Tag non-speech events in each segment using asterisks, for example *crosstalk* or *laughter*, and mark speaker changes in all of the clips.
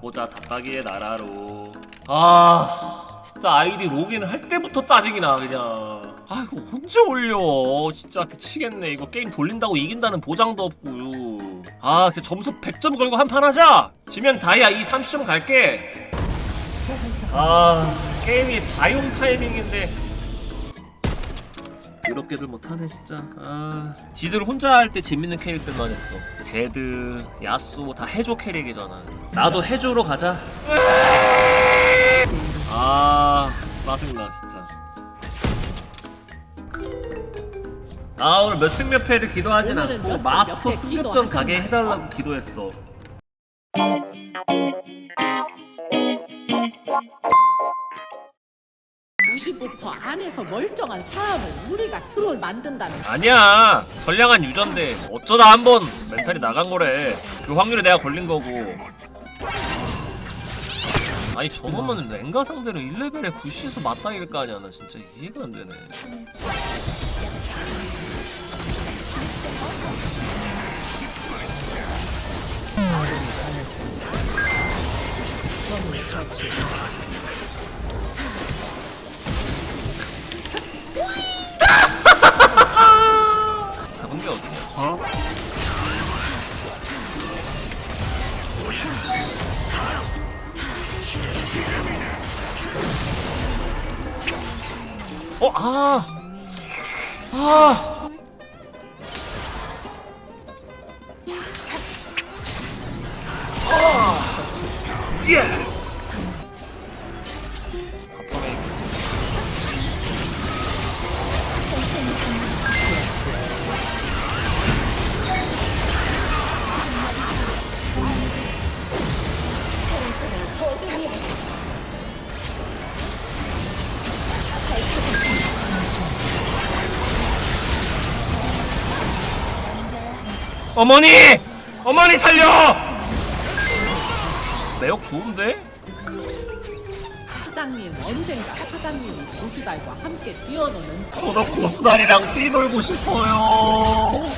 Speaker 1: 가보자 답박이의 나라로. 아 진짜 아이디 로그인 할 때부터 짜증이 나 그냥. 아 이거 언제 올려? 진짜 미치겠네. 이거 게임 돌린다고 이긴다는 보장도 없고 아그 점수 100점 걸고 한 판 하자! 지면 다이아 이 30점 갈게. 아 게임이 4용 타이밍인데 더럽게들 못하네 진짜. 아. 지들 혼자 할 때 재밌는 캐릭터만 했어. 제드, 야쏘 다 해조 캐릭이잖아. 나도 해조로 가자. 아 짜증나 진짜. 아 오늘 몇 승 몇 패를 기도하진
Speaker 2: 오늘은
Speaker 1: 않고
Speaker 2: 몇승
Speaker 1: 마스터
Speaker 2: 몇패
Speaker 1: 승격전 가게
Speaker 2: 기도하셨나요?
Speaker 1: 해달라고 기도했어
Speaker 2: 무시부터 안에서 멀쩡한 사람을 우리가 트롤 만든다는
Speaker 1: 아니야. 선량한 유전데. 어쩌다 한번 멘탈이 나간 거래. 그 확률에 내가 걸린 거고. 아니 저놈은 랭가 상대로 1레벨에 부시에서 맞다이를 거 아니야. 나 진짜 이해가 안 되네 예스. 어머니! 어머니 살려! 매혹 좋은데?
Speaker 2: 사장님 언젠가 사장님이 고수달과 함께 뛰어노는
Speaker 1: 저도 고수달이랑 뛰놀고 싶어요.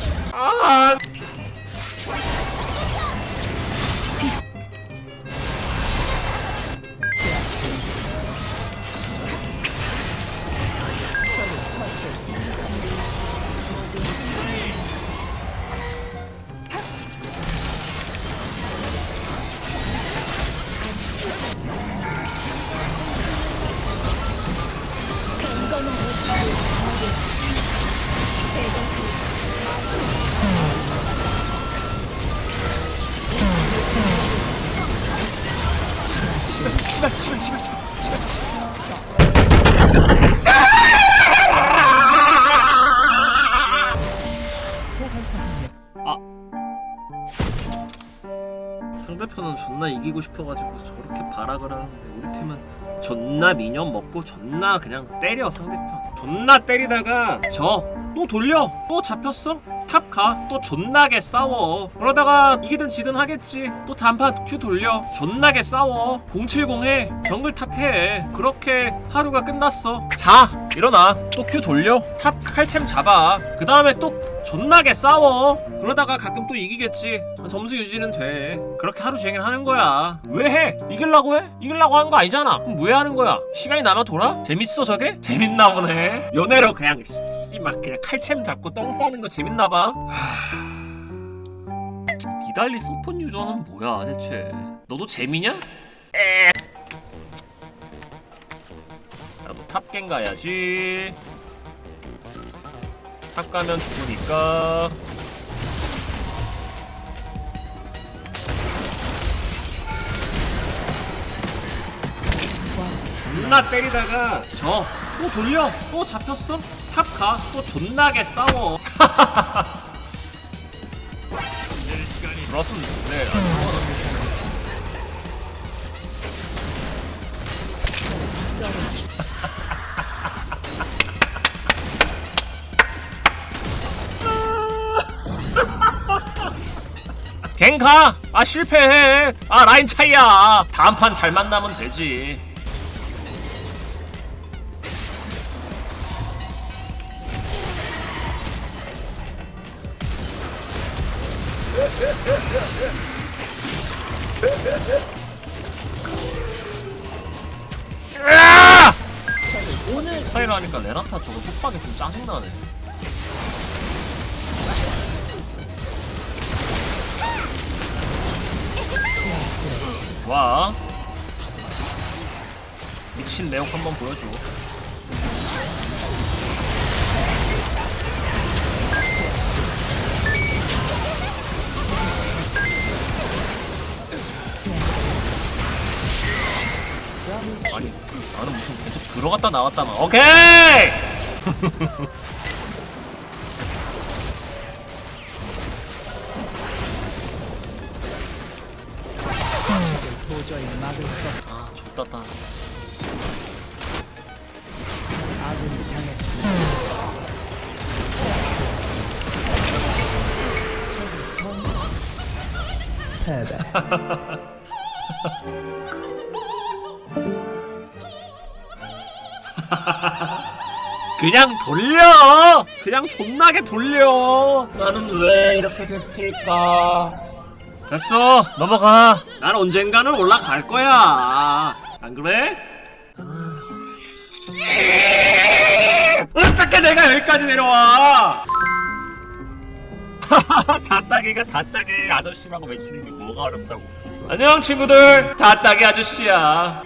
Speaker 1: 존나 이기고 싶어가지고 저렇게 발악을 하는데 우리 팀은 존나 미녀 먹고 존나 그냥 때려 상대편. 존나 때리다가 져. 또 돌려. 또 잡혔어. 탑 가. 또 존나게 싸워. 그러다가 이기든 지든 하겠지. 또 단판 큐 돌려. 존나게 싸워. 070해. 정글 탓해. 그렇게 하루가 끝났어. 자 일어나. 또 큐 돌려. 탑 칼챔 잡아. 그 다음에 또 존나게 싸워 그러다가 가끔 또 이기겠지 점수 유지는 돼 그렇게 하루 종일 하는 거야 왜 해? 이길라고 해? 이길라고 하는 거 아니잖아 그럼 왜 하는 거야? 시간이 남아 돌아? 재밌어 저게? 재밌나 보네 연애로 그냥 막 그냥 칼챔 잡고 똥 싸는 거 재밌나 봐 니달리 소폰 유저는 뭐야 대체 너도 재미냐? 에 나도 탑갱 가야지 탑 가면 죽으니까 존나 때리다가 져. 또 돌려. 또 잡혔어. 탑 가. 또 존나게 싸워. 들어왔으면 *laughs* 네. 가! 아 실패해! 아 라인 차이야! 다음 판 잘 만나면 되지 사이로 하니까 레나타 저거 속박이 좀 짜증나네 와 미친 내용 한번 보여줘. 아니 나는 무슨 계속 들어갔다 나왔다만. 오케이 *laughs*
Speaker 3: 도저히 막을 수 없.
Speaker 1: 아 좆다다
Speaker 3: 아군이 당했습니다. 적이 전 패배.
Speaker 1: 그냥 돌려 그냥 존나게 돌려 나는 왜 이렇게 됐을까 됐어 넘어가. 난 언젠가는 올라갈 거야. 안 그래? 어떻게 내가 여기까지 내려와? *laughs* 다따기가 다따기 아저씨라고 외치는 게 뭐가 어렵다고? 안녕 친구들. 다따기 아저씨야.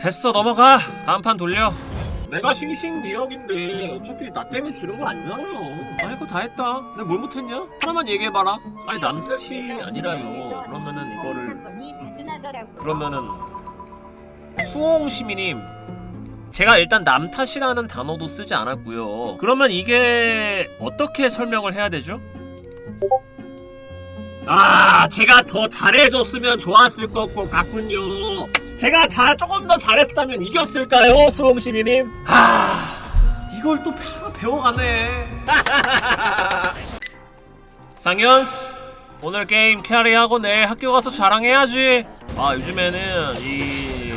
Speaker 1: 됐어 넘어가. 다음 판 돌려. 내가 싱싱 미역인데 어차피 나 때문에 주는 건 아니잖아요 아 이거 다 했다 내가 뭘 못했냐? 하나만 얘기해봐라 아니 남 탓이 아니라요 그러면은 이거를 그러면은 수홍시미님 제가 일단 남 탓이라는 단어도 쓰지 않았고요 그러면 이게 어떻게 설명을 해야 되죠? 아 제가 더 잘해줬으면 좋았을 것 같군요 제가 자, 조금 더 잘했다면 이겼을까요 수홍시미님? 아 이걸 또 배- 배워가네. *laughs* 상현스 오늘 게임 캐리하고 내일 학교 가서 자랑해야지. 아 요즘에는 이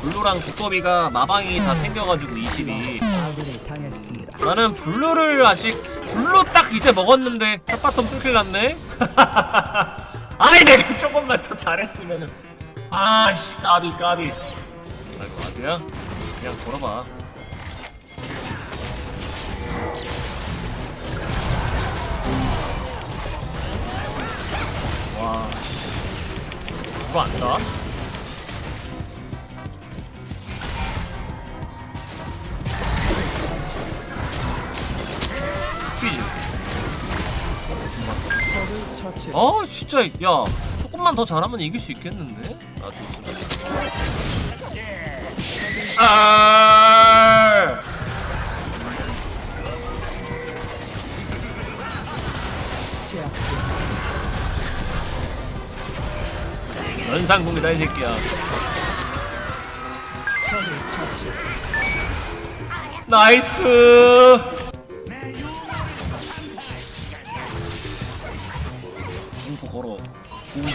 Speaker 1: 블루랑 두꺼비가 마방이 다 생겨가지고 22
Speaker 3: 아군이. 당했습니다.
Speaker 1: 나는 블루를 아직 블루 딱 이제 먹었는데 햇바텀 뚫길 났네. *laughs* 아이 내가 조금만 더 잘했으면은. 아씨 까비 까비. 아이고 아비야? 그냥 걸어봐 와 씨. 이거 안다 퀴즈
Speaker 3: 처치.
Speaker 1: 아 진짜 야 조금만 더 잘하면 이길 수 있겠는데? 아 좋습니다. 아 연상궁이다 이 새끼야. 나이스. 공포 걸어. 공포.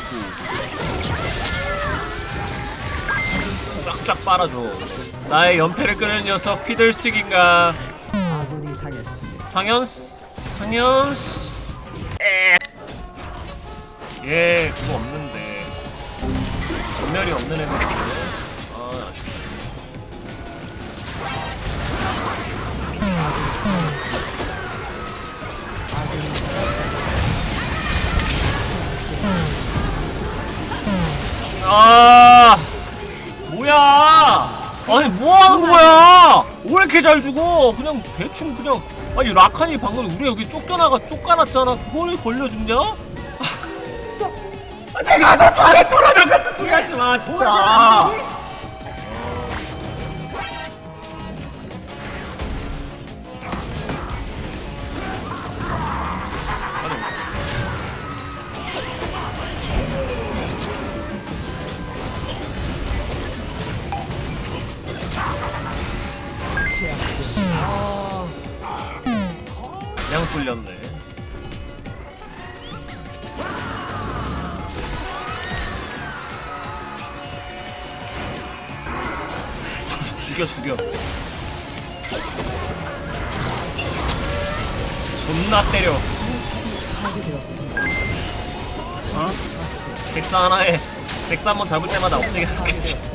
Speaker 1: 쫙쫙 빨아줘. 나의 연패를 끄는 녀석 피들스틱인가?
Speaker 3: 아군이 당했습니다.
Speaker 1: 상현스 상현스 에. 얘 그거 없는데 전멸이 없는 애들인데 아! 아쉽다 아 뭐야? 아니 뭐하는 거야? 왜 이렇게 잘 죽어? 그냥 대충 그냥. 아니 라칸이 방금 우리 여기 쫓겨나가 쫓겨났잖아. 그거를 걸려주냐 내가 더 잘했더라면 같은 소리 하지 마 진짜. 그냥 뚫렸네 죽여 죽여 존나 때려. 어? 잭스 하나에 잭스 한번 잡을 때마다 업적이 하겠지 *laughs*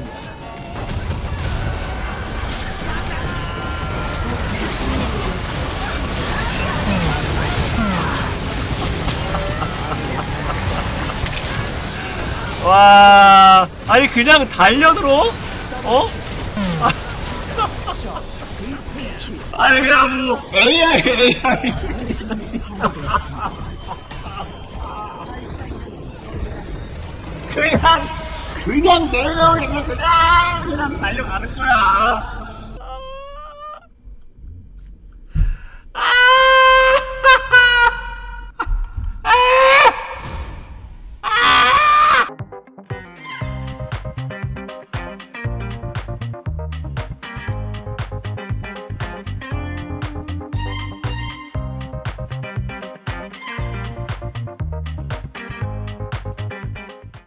Speaker 1: 와 아니 그냥 달려들어? 어? 아 뭐 AI AI 그냥 그냥 내려오는 그냥 그냥 달려가는 거야